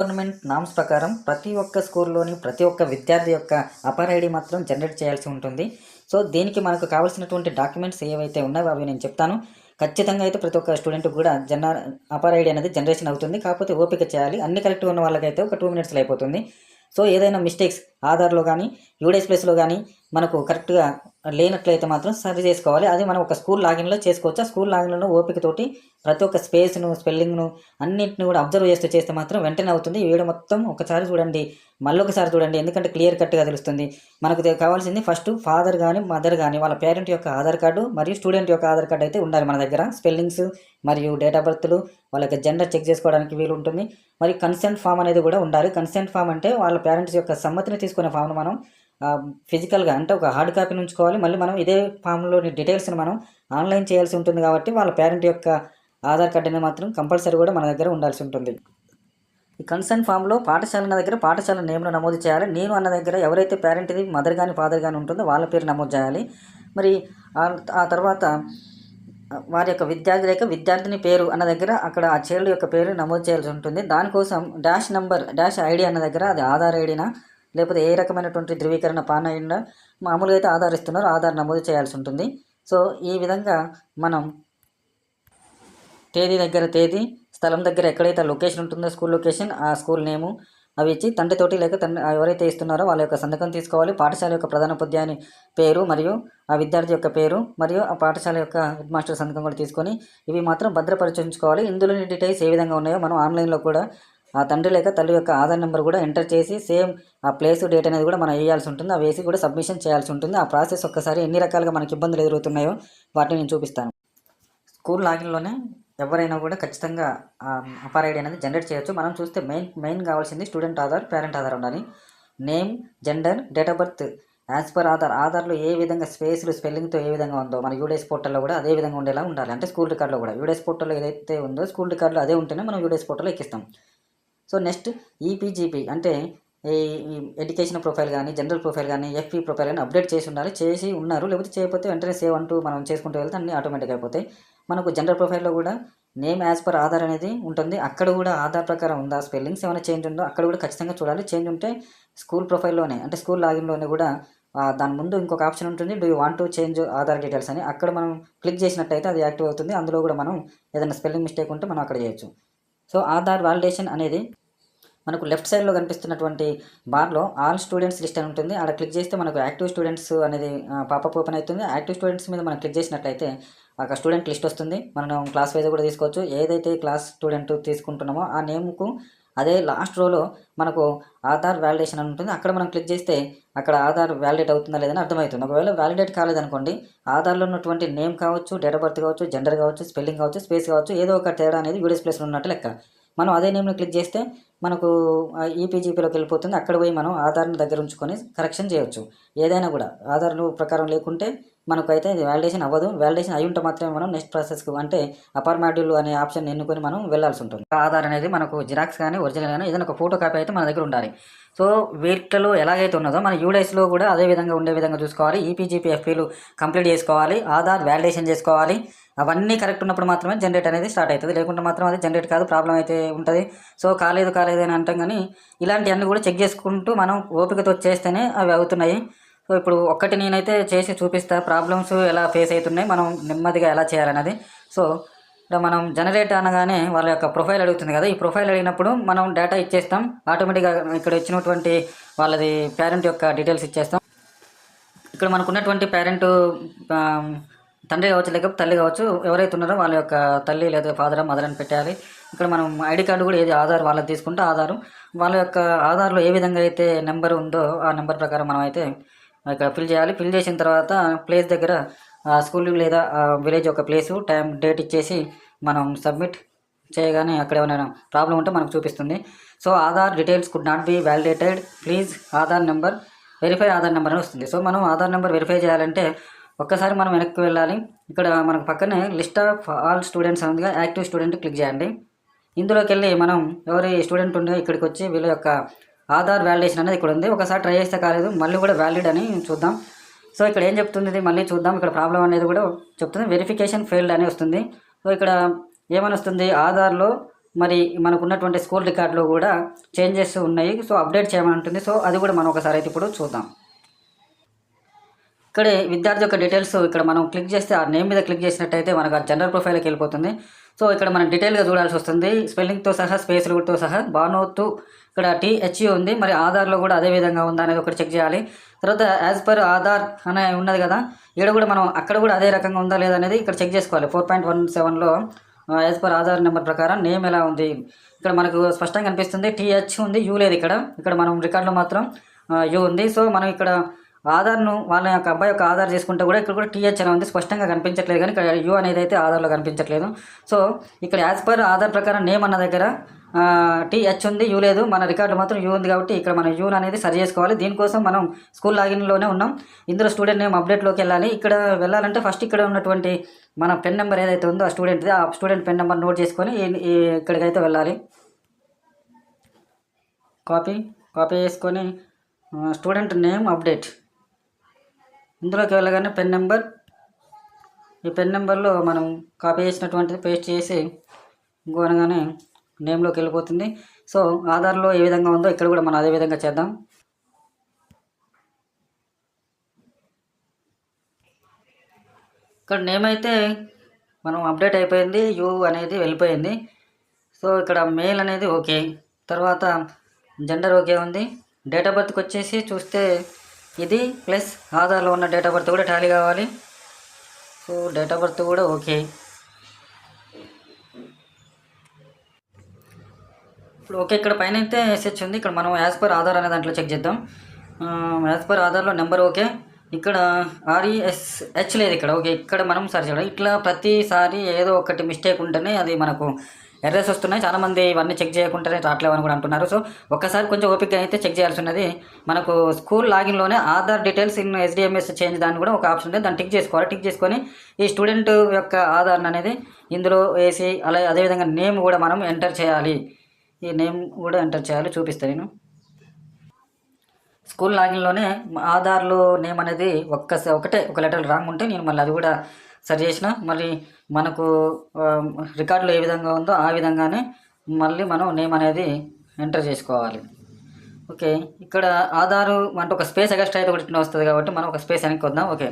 Government norms ప్రకారం ప్రతి ఒక్క స్కూల్లోని ప్రతి ఒక్క విద్యార్థి యొక్క అపర్ ఐడి మాత్రం జనరేట్ చేయాల్సి ఉంటుంది. సో దీనికి మనకు కావాల్సినటువంటి డాక్యుమెంట్స్ ఏవైతే ఉన్నాయో అవి నేను చెప్తాను. ఖచ్చితంగా అయితే ప్రతి ఒక్క స్టూడెంట్ కూడా జన అపర్ ఐడి అనేది జనరేషన్ అవుతుంది. కాకపోతే ఓపిక చేయాలి. అన్ని కరెక్ట్గా ఉన్న వాళ్ళకైతే ఒక టూ మినిట్స్లో అయిపోతుంది. సో ఏదైనా మిస్టేక్స్ ఆధార్లో కానీ యూడేస్ ప్లేస్లో కానీ మనకు కరెక్ట్గా లేనట్లయితే మాత్రం సరి చేసుకోవాలి. అది మనం ఒక స్కూల్ లాగిన్లో చేసుకోవచ్చు? ఆ స్కూల్ లాగిన్లో ఓపికతోటి ప్రతి ఒక్క స్పేస్ను స్పెల్లింగ్ను అన్నింటిని కూడా అబ్జర్వ్ చేస్తూ చేస్తే మాత్రం వెంటనే అవుతుంది. ఈ వీడియో మొత్తం ఒకసారి చూడండి. మళ్ళీ ఒకసారి చూడండి. ఎందుకంటే క్లియర్ కట్గా తెలుస్తుంది. మనకు కావాల్సింది ఫస్ట్ ఫాదర్ కానీ మదర్ కానీ వాళ్ళ పేరెంట్ యొక్క ఆధార్ కార్డు మరియు స్టూడెంట్ యొక్క ఆధార్ కార్డు అయితే ఉండాలి మన దగ్గర. స్పెల్లింగ్స్ మరియు డేట్ ఆఫ్ బర్త్లు వాళ్ళ యొక్క జెండర్ చెక్ చేసుకోవడానికి వీలు ఉంటుంది. మరి కన్సెంట్ ఫామ్ అనేది కూడా ఉండాలి. కన్సెంట్ ఫామ్ అంటే వాళ్ళ పేరెంట్స్ యొక్క సమ్మతిని తీసుకునే ఫామ్ను మనం ఫిజికల్గా అంటే ఒక హార్డ్ కాపీని ఉంచుకోవాలి. మళ్ళీ మనం ఇదే ఫామ్లోని డీటెయిల్స్ని మనం ఆన్లైన్ చేయాల్సి ఉంటుంది కాబట్టి వాళ్ళ పేరెంట్ యొక్క ఆధార్ కార్డు అనేది మాత్రం కంపల్సరీ కూడా మన దగ్గర ఉండాల్సి ఉంటుంది. ఈ కన్సర్న్ ఫామ్లో పాఠశాల దగ్గర పాఠశాల నేమ్ను నమోదు చేయాలి. నేను అన్న దగ్గర ఎవరైతే పేరెంట్ ఇది మదర్ కానీ ఫాదర్ కానీ ఉంటుందో వాళ్ళ పేరు నమోదు చేయాలి. మరి ఆ- ఆ తర్వాత వారి యొక్క విద్యార్థి లేక విద్యార్థిని పేరు అన్న దగ్గర అక్కడ ఆ చైల్డ్ యొక్క పేరు నమోదు చేయాల్సి ఉంటుంది. దానికోసం డాష్ నెంబర్ డాష్ ఐడి అన్న దగ్గర అది ఆధార్ ఐడినా లేకపోతే ఏ రకమైనటువంటి ధృవీకరణ పాన్ మామూలుగా అయితే ఆధార్ ఇస్తున్నారు ఆధార్ నమోదు చేయాల్సి ఉంటుంది. సో ఈ విధంగా మనం తేదీ దగ్గర తేదీ స్థలం దగ్గర ఎక్కడైతే లొకేషన్ ఉంటుందో స్కూల్ లొకేషన్ ఆ స్కూల్ నేము అవి ఇచ్చి తండ్రితోటి లేక తండ్రి ఎవరైతే ఇస్తున్నారో వాళ్ళ యొక్క సంతకం తీసుకోవాలి. పాఠశాల యొక్క ప్రధానోపాధ్యాయుని పేరు మరియు ఆ విద్యార్థి యొక్క పేరు మరియు ఆ పాఠశాల యొక్క హెడ్ మాస్టర్ సంతకం కూడా తీసుకొని ఇవి మాత్రం భద్రపరిచుకోవాలి ఇందులోని డీటెయిల్స్ ఏ విధంగా ఉన్నాయో మనం ఆన్లైన్లో కూడా ఆ తండ్రి లేక తల్లి యొక్క ఆధార్ నెంబర్ కూడా ఎంటర్ చేసి సేమ్ ఆ ప్లేస్ డేట్ అనేది కూడా మనం వేయాల్సి ఉంటుంది. ఆ వేసి కూడా సబ్మిషన్ చేయాల్సి ఉంటుంది. ఆ ప్రాసెస్ ఒక్కసారి ఎన్ని రకాలుగా మనకి ఇబ్బందులు ఎదురవుతున్నాయో వాటిని నేను చూపిస్తాను. స్కూల్ లాగిన్లోనే ఎవరైనా కూడా ఖచ్చితంగా అపార్ ఐడి అనేది జనరేట్ చేయొచ్చు. మనం చూస్తే మెయిన్ మెయిన్ కావాల్సింది స్టూడెంట్ ఆధార్ పేరెంట్ ఆధార్ ఉండాలి. Name gender date of birth as per Aadhaar. ఆధార్లో ఏ విధంగా స్పేస్లు స్పెల్లింగ్తో ఏ విధంగా ఉందో మన యూడేస్ పోర్టల్లో కూడా అదే విధంగా ఉండేలా ఉండాలి. అంటే స్కూల్ రికార్డులో కూడా. యూడేస్ పోర్టల్లో ఏదైతే ఉందో స్కూల్ రికార్డులో అదే ఉంటేనే మనం యూడేస్ పోర్టల్లో ఎక్కిస్తాం. సో నెక్స్ట్ ఈపీజీపీ అంటే ఈ ఎడ్యుకేషన్ ప్రొఫైల్ కానీ జనరల్ ప్రొఫైల్ కానీ ఎఫ్పీ ప్రొఫైల్ కానీ అప్డేట్ చేసి ఉండాలి. చేసి ఉన్నారు. లేకపోతే చేయకపోతే వెంటనే సేవ్ అంటూ మనం చేసుకుంటూ వెళ్తే అన్నీ ఆటోమేటిక్ అయిపోతాయి. మనకు జనరల్ ప్రొఫైల్లో కూడా నేమ్ యాజ్ పర్ ఆధార్ అనేది ఉంటుంది. అక్కడ కూడా ఆధార్ ప్రకారం ఉందా స్పెల్లింగ్స్ ఏమైనా చేంజ్ ఉందో అక్కడ కూడా ఖచ్చితంగా చూడాలి. చేంజ్ ఉంటే స్కూల్ ప్రొఫైల్లోనే అంటే స్కూల్ లాగిన్లోనే కూడా దాని ముందు ఇంకొక ఆప్షన్ ఉంటుంది. Do you want to change Aadhaar details అని. అక్కడ మనం క్లిక్ చేసినట్టయితే అది యాక్టివ్ అవుతుంది. అందులో కూడా మనం ఏదైనా స్పెల్లింగ్ మిస్టేక్ ఉంటే మనం అక్కడ చేయొచ్చు. సో ఆధార్ వాలిడేషన్ అనేది మనకు లెఫ్ట్ సైడ్లో కనిపిస్తున్నటువంటి బార్లో ఆల్ స్టూడెంట్స్ లిస్ట్ అని ఉంటుంది. అక్కడ క్లిక్ చేస్తే మనకు యాక్టివ్ స్టూడెంట్స్ అనేది పాపప్ ఓపెన్ అవుతుంది. యాక్టివ్ స్టూడెంట్స్ మీద మనం క్లిక్ చేసినట్లయితే ఒక స్టూడెంట్ లిస్ట్ వస్తుంది. మనం క్లాస్ వైజ్ కూడా తీసుకోవచ్చు. ఏదైతే క్లాస్ స్టూడెంట్ తీసుకుంటున్నామో ఆ నేమ్కు అదే లాస్ట్ రోలో మనకు ఆధార్ వ్యాలిడేషన్ అని ఉంటుంది. అక్కడ మనం క్లిక్ చేస్తే అక్కడ ఆధార్ వ్యాలిడేట్ అవుతుందా లేదని అర్థమవుతుంది. ఒకవేళ వ్యాలిడేట్ కాలేదనుకోండి ఆధార్లో ఉన్నటువంటి నేమ్ కావచ్చు డేట్ ఆఫ్ బర్త్ కావచ్చు జెండర్ కావచ్చు స్పెల్లింగ్ కావచ్చు స్పేస్ కావచ్చు ఏదో ఒక తేడా అనేది యూడిఎస్ ప్లేస్లో ఉన్నట్టు లెక్క. మనం అదే నేమ్ని క్లిక్ చేస్తే మనకు ఈపీజీపీలోకి వెళ్ళిపోతుంది. అక్కడ పోయి మనం ఆధార్ని దగ్గర ఉంచుకొని కరెక్షన్ చేయొచ్చు. ఏదైనా కూడా ఆధార్ ప్రకారం లేకుంటే మనకైతే ఇది వ్యాలిడేషన్ అవ్వదు. వ్యాలిడేషన్ అయి ఉంటే మాత్రమే మనం నెక్స్ట్ ప్రాసెస్కు అంటే అపార్ మాడ్యూల్ అనే ఆప్షన్ ఎన్నుకొని మనం వెళ్ళాల్సి ఉంటుంది. ఆధార్ అనేది మనకు జిరాక్స్ కానీ ఒరిజినల్ కానీ ఏదైనా ఒక ఫోటో కాపీ అయితే మన దగ్గర ఉండాలి. సో వీటిలో ఎలాగైతే ఉన్నదో మన యూడైస్లో కూడా అదే విధంగా ఉండే విధంగా చూసుకోవాలి. ఈపీజీపీ ఎఫ్పీలు కంప్లీట్ చేసుకోవాలి. ఆధార్ వ్యాలిడేషన్ చేసుకోవాలి. అవన్నీ కరెక్ట్ ఉన్నప్పుడు మాత్రమే జనరేట్ అనేది స్టార్ట్ అవుతుంది. లేకుంటే మాత్రం అది జనరేట్ కాదు ప్రాబ్లం అయితే ఉంటుంది. సో కాలేదు కాలేదు అని అంటాం కానీ ఇలాంటివన్నీ కూడా చెక్ చేసుకుంటూ మనం ఓపికతో చేస్తేనే అవి అవుతున్నాయి. సో ఇప్పుడు ఒక్కటి నేనైతే చేసి చూపిస్తా. ప్రాబ్లమ్స్ ఎలా ఫేస్ అవుతున్నాయి మనం నెమ్మదిగా ఎలా చేయాలన్నది. సో ఇలా మనం జనరేట్ అనగానే వాళ్ళ యొక్క ప్రొఫైల్ అడుగుతుంది కదా. ఈ ప్రొఫైల్ అడిగినప్పుడు మనం డేటా ఇచ్చేస్తాం. ఆటోమేటిక్గా ఇక్కడ ఇచ్చినటువంటి వాళ్ళది పేరెంట్ యొక్క డీటెయిల్స్ ఇచ్చేస్తాం. ఇక్కడ మనకు ఉన్నటువంటి పేరెంట్ తండ్రి కావచ్చు లేకపోతే తల్లి కావచ్చు ఎవరైతే ఉన్నారో వాళ్ళ యొక్క తల్లి లేదా ఫాదర్ మదర్ అని పెట్టాలి. ఇక్కడ మనం ఐడి కార్డు కూడా ఏది ఆధార్ వాళ్ళకి తీసుకుంటే ఆధారు. వాళ్ళ యొక్క ఆధార్లో ఏ విధంగా అయితే నెంబర్ ఉందో ఆ నెంబర్ ప్రకారం మనం అయితే ఇక్కడ ఫిల్ చేయాలి. ఫిల్ చేసిన తర్వాత ప్లేస్ దగ్గర స్కూల్ లేదా విలేజ్ యొక్క ప్లేసు టైం డేట్ ఇచ్చేసి మనం సబ్మిట్ చేయగానే అక్కడ ఏమైనా ప్రాబ్లం ఉంటే మనకు చూపిస్తుంది. So Aadhaar details could not be validated. Please Aadhaar number verify Aadhaar number అని వస్తుంది. సో మనం ఆధార్ నెంబర్ వెరిఫై చేయాలంటే ఒక్కసారి మనం వెనక్కి వెళ్ళాలి. ఇక్కడ మనకు పక్కనే లిస్ట్ ఆఫ్ ఆల్ స్టూడెంట్స్ ఉందిగా. యాక్టివ్ స్టూడెంట్ క్లిక్ చేయండి. ఇందులోకి వెళ్ళి మనం ఎవరి స్టూడెంట్ ఉండే ఇక్కడికి వచ్చి వీళ్ళ యొక్క ఆధార్ వ్యాలిడేషన్ అనేది ఇక్కడ ఉంది. ఒకసారి ట్రై చేస్తే కాలేదు. మళ్ళీ కూడా వ్యాలిడ్ అని చూద్దాం. సో ఇక్కడ ఏం చెప్తుంది ఇది మళ్ళీ చూద్దాం. ఇక్కడ ప్రాబ్లం అనేది కూడా చెప్తుంది. వెరిఫికేషన్ ఫెయిల్డ్ అని వస్తుంది. సో ఇక్కడ ఏమని వస్తుంది? ఆధార్లో మరి మనకు ఉన్నటువంటి స్కూల్ రికార్డులో కూడా చేంజెస్ ఉన్నాయి. సో అప్డేట్ చేయమని ఉంటుంది. సో అది కూడా మనం ఒకసారి అయితే ఇప్పుడు చూద్దాం. ఇక్కడ విద్యార్థి యొక్క డీటెయిల్స్ ఇక్కడ మనం క్లిక్ చేస్తే ఆ నేమ్ మీద క్లిక్ చేసినట్టయితే మనకు ఆ జనరల్ ప్రొఫైల్కి వెళ్ళిపోతుంది. సో ఇక్కడ మనం డీటెయిల్గా చూడాల్సి వస్తుంది. స్పెల్లింగ్తో సహా స్పేస్ రూట్తో సహా బానోతు ఇక్కడ టీహెచ్యూ e ఉంది. మరి ఆధార్లో కూడా అదే విధంగా ఉందా అనేది ఒకటి చెక్ చేయాలి. తర్వాత యాజ్ పర్ ఆధార్ అనే ఉన్నది కదా ఇక్కడ కూడా మనం అక్కడ కూడా అదే రకంగా ఉందా లేదా అనేది ఇక్కడ చెక్ చేసుకోవాలి. ఫోర్ పాయింట్ వన్ సెవెన్లో యాజ్ పర్ ఆధార్ నెంబర్ ప్రకారం నేమ్ ఎలా ఉంది? ఇక్కడ మనకు స్పష్టంగా కనిపిస్తుంది టీహెచ్ ఉంది యూ లేదు ఇక్కడ. ఇక్కడ మనం రికార్డులో మాత్రం యూ ఉంది. సో మనం ఇక్కడ ఆధార్ను వాళ్ళ యొక్క అబ్బాయి యొక్క ఆధార్ చేసుకుంటే కూడా ఇక్కడ కూడా టీహెచ్ అని ఉంది స్పష్టంగా కనిపించట్లేదు. కానీ ఇక్కడ యూ అనేది అయితే ఆధార్లో కనిపించట్లేదు. సో ఇక్కడ యాజ్ పర్ ఆధార్ ప్రకారం నేమ్ అన్న దగ్గర టీహెచ్ ఉంది యూ లేదు మన రికార్డు మాత్రం యూ ఉంది కాబట్టి ఇక్కడ మనం యూన్ అనేది సరి చేసుకోవాలి. దీనికోసం మనం స్కూల్ లాగిన్లోనే ఉన్నాం. ఇందులో స్టూడెంట్ నేమ్ అప్డేట్లోకి వెళ్ళాలి. ఇక్కడ వెళ్ళాలంటే ఫస్ట్ ఇక్కడ ఉన్నటువంటి మన పెన్ నెంబర్ ఏదైతే ఉందో ఆ స్టూడెంట్ది ఆ స్టూడెంట్ పెన్ నెంబర్ నోట్ చేసుకొని ఇక్కడికైతే వెళ్ళాలి. కాపీ కాపీ చేసుకొని స్టూడెంట్ నేమ్ అప్డేట్. ఇందులోకి వెళ్ళగానే పెన్ నెంబర్. ఈ పెన్ నెంబర్లో మనం కాపీ చేసినటువంటిది పేస్ట్ చేసి ఇంకో అనగానే నేమ్లోకి వెళ్ళిపోతుంది. సో ఆధార్లో ఏ విధంగా ఉందో ఇక్కడ కూడా మనం అదే విధంగా చేద్దాం. ఇక్కడ నేమ్ అయితే మనం అప్డేట్ అయిపోయింది. యూ అనేది వెళ్ళిపోయింది. సో ఇక్కడ మెయిల్ అనేది ఓకే. తర్వాత జెండర్ ఓకే ఉంది. డేట్ ఆఫ్ బర్త్కి వచ్చేసి చూస్తే ఇది ప్లస్ ఆధార్లో ఉన్న డేట్ ఆఫ్ బర్త్ కూడా టాలీ కావాలి. సో డేట్ ఆఫ్ బర్త్ కూడా ఓకే. ఇప్పుడు ఓకే ఇక్కడ పైన అయితే ఎస్హెచ్ ఉంది. ఇక్కడ మనం యాజ్ పర్ ఆధార్ అనే దాంట్లో చెక్ చేద్దాం. యాజ్ పర్ ఆధార్లో నెంబర్ ఓకే. ఇక్కడ ఆర్ఈఎస్ హెచ్ లేదు ఇక్కడ. ఓకే ఇక్కడ మనం సరి చేయడం. ఇట్లా ప్రతిసారి ఏదో ఒకటి మిస్టేక్ ఉంటేనే అది మనకు ఎర్రర్స్ వస్తున్నాయి. చాలామంది ఇవన్నీ చెక్ చేయకుండానే రావట్లేవని కూడా అంటున్నారు. సో ఒక్కసారి కొంచెం ఓపిక అయితే చెక్ చేయాల్సి ఉన్నది మనకు school లాగిన్లోనే Aadhaar details in SDMS change దాన్ని కూడా ఒక ఆప్షన్ ఉంది దాన్ని టిక్ చేసుకోవాలి. టిక్ చేసుకొని ఈ స్టూడెంట్ యొక్క ఆధార్ అనేది ఇందులో వేసి అలా అదేవిధంగా నేమ్ కూడా మనం ఎంటర్ చేయాలి. ఈ నేమ్ కూడా ఎంటర్ చేయాలి. చూపిస్తాను నేను. స్కూల్ లాగిన్లోనే ఆధార్లో నేమ్ అనేది ఒక్క ఒకటే ఒక లెటర్ రాంగ్ ఉంటే నేను మళ్ళీ అది కూడా సరి చేసిన మళ్ళీ మనకు రికార్డులు రికార్డులో ఏ విధంగా ఉందో ఆ విధంగానే మళ్ళీ మనం నేమ్ అనేది ఎంటర్ చేసుకోవాలి. ఓకే ఇక్కడ ఆధారు అంటే ఒక స్పేస్ ఎగస్ట్రా అయితే ఒకటి వస్తుంది కాబట్టి మనం ఒక స్పేస్ వెనక్కి వద్దాం. ఓకే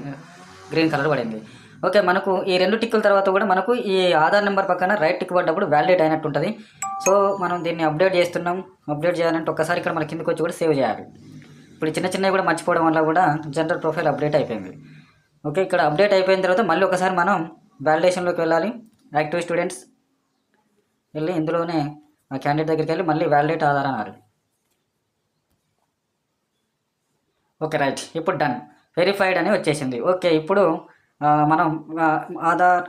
గ్రీన్ కలర్ పడింది. ఓకే మనకు ఈ రెండు టిక్కుల తర్వాత కూడా మనకు ఈ ఆధార్ నెంబర్ పక్కన రైట్ టిక్ పడ్డప్పుడు వ్యాలిడేట్ అయినట్టు ఉంటుంది. సో మనం దీన్ని అప్డేట్ చేస్తున్నాం. అప్డేట్ చేయాలంటే ఒకసారి ఇక్కడ మన కిందకి వచ్చి కూడా సేవ్ చేయాలి. ఇప్పుడు చిన్న చిన్నవి కూడా మర్చిపోవడం వల్ల కూడా జనరల్ ప్రొఫైల్ అప్డేట్ అయిపోయింది. ఓకే ఇక్కడ అప్డేట్ అయిపోయిన తర్వాత మళ్ళీ ఒకసారి మనం వ్యాలిడేషన్లోకి వెళ్ళాలి. యాక్టివ్ స్టూడెంట్స్ వెళ్ళి ఇందులోనే ఆ క్యాండిడేట్ దగ్గరికి వెళ్ళి మళ్ళీ వ్యాలిడేట్ ఆధార్ అనాలి ఓకే రైట్ ఇప్పుడు డన్ వెరిఫైడ్ అని వచ్చేసింది. ఓకే ఇప్పుడు మనం ఆధార్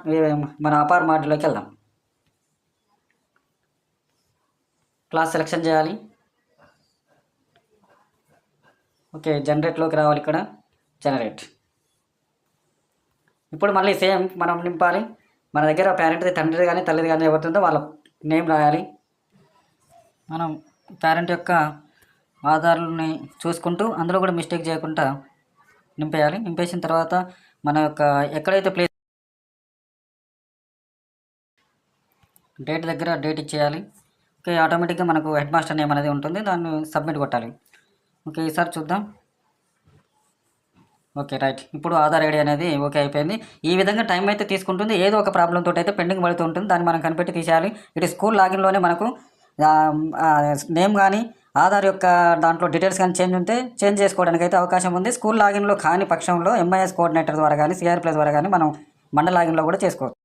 మన అపార్ మాడ్యూల్లోకి వెళ్దాం. క్లాస్ సెలెక్షన్ చేయాలి. ఓకే జనరేట్లోకి రావాలి ఇక్కడ. జనరేట్ ఇప్పుడు మళ్ళీ సేమ్ మనం నింపాలి. మన దగ్గర పేరెంట్ది తండ్రిది కానీ తల్లిది కానీ ఎవరితుందో వాళ్ళ నేమ్ రాయాలి. మనం పేరెంట్ యొక్క ఆధార్ని చూసుకుంటూ అందులో కూడా మిస్టేక్ చేయకుండా నింపేయాలి. నింపేసిన తర్వాత మన యొక్క ఎక్కడైతే ప్లేస్ డేట్ దగ్గర డేట్ ఇచ్చేయాలి. ఓకే ఆటోమేటిక్గా మనకు హెడ్ మాస్టర్ నేమ్ అనేది ఉంటుంది. దాన్ని సబ్మిట్ కొట్టాలి. ఓకే ఈసారి చూద్దాం. Okay right. ఇప్పుడు ఆధార్ ఐడి అనేది ఓకే అయిపోయింది. ఈ విధంగా టైం అయితే తీసుకుంటుంది. ఏదో ఒక ప్రాబ్లం తోటి అయితే పెండింగ్ పడుతూ ఉంటుంది. దాన్ని మనం కనిపెట్టి తీసేయాలి. ఇటు స్కూల్ లాగిన్లోనే మనకు నేమ్ కానీ ఆధార్ యొక్క దాంట్లో డీటెయిల్స్ కానీ చేంజ్ ఉంటే చేంజ్ చేసుకోవడానికి అయితే అవకాశం ఉంది. స్కూల్ లాగిన్లో కాని పక్షంలో ఎంఐఎస్ కోఆర్డినేటర్ ద్వారా కానీ సిఆర్ ద్వారా కానీ మనం మండల లాగిన్లో కూడా చేసుకోవచ్చు.